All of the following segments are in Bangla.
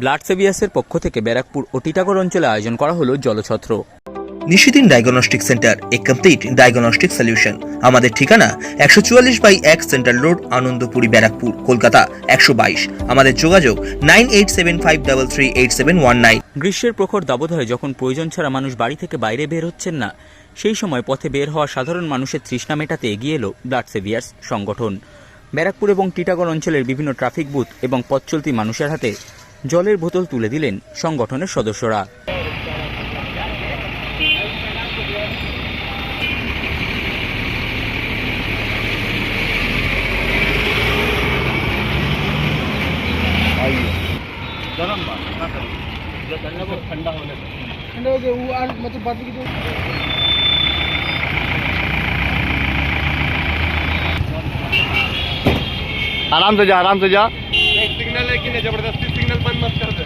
ব্লাড সেভিয়াসের পক্ষ থেকে ব্যারাকপুর ও টিটাগড় অঞ্চলে আয়োজন করা হলো জলছত্র। নিশিদিন ডায়াগনস্টিক সেন্টার এ কমপ্লিট ডায়াগনস্টিক সলিউশন। আমাদের ঠিকানা একশো চুয়াল্লিশ বাই এক সেন্ট্রাল রোড আনন্দপুরি ব্যারাকপুর কলকাতা একশো বাইশ। আমাদের যোগাযোগ nine eight seven five double three eight seven one nine. গ্রীষ্মের প্রখর দাবদাহে যখন প্রয়োজন ছাড়া মানুষ বাড়ি থেকে বাইরে বের হচ্ছেন না সেই সময় পথে বের হওয়া সাধারণ মানুষের তৃষ্ণা মেটাতে এগিয়ে এলো ব্লাড সেভিয়ার্স সংগঠন। ব্যারাকপুর এবং টিটাগড় অঞ্চলের বিভিন্ন ট্রাফিক বুথ এবং পথ চলতি মানুষের হাতে জলের বোতল তুলে দিলেন সংগঠনের সদস্যরা ठंडा हो गया वो आज मतलब बात की तो आराम से जा आराम से जा सिग्नल है कि नहीं जबरदस्ती सिग्नल बंद मत कर दे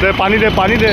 दे पानी दे पानी दे.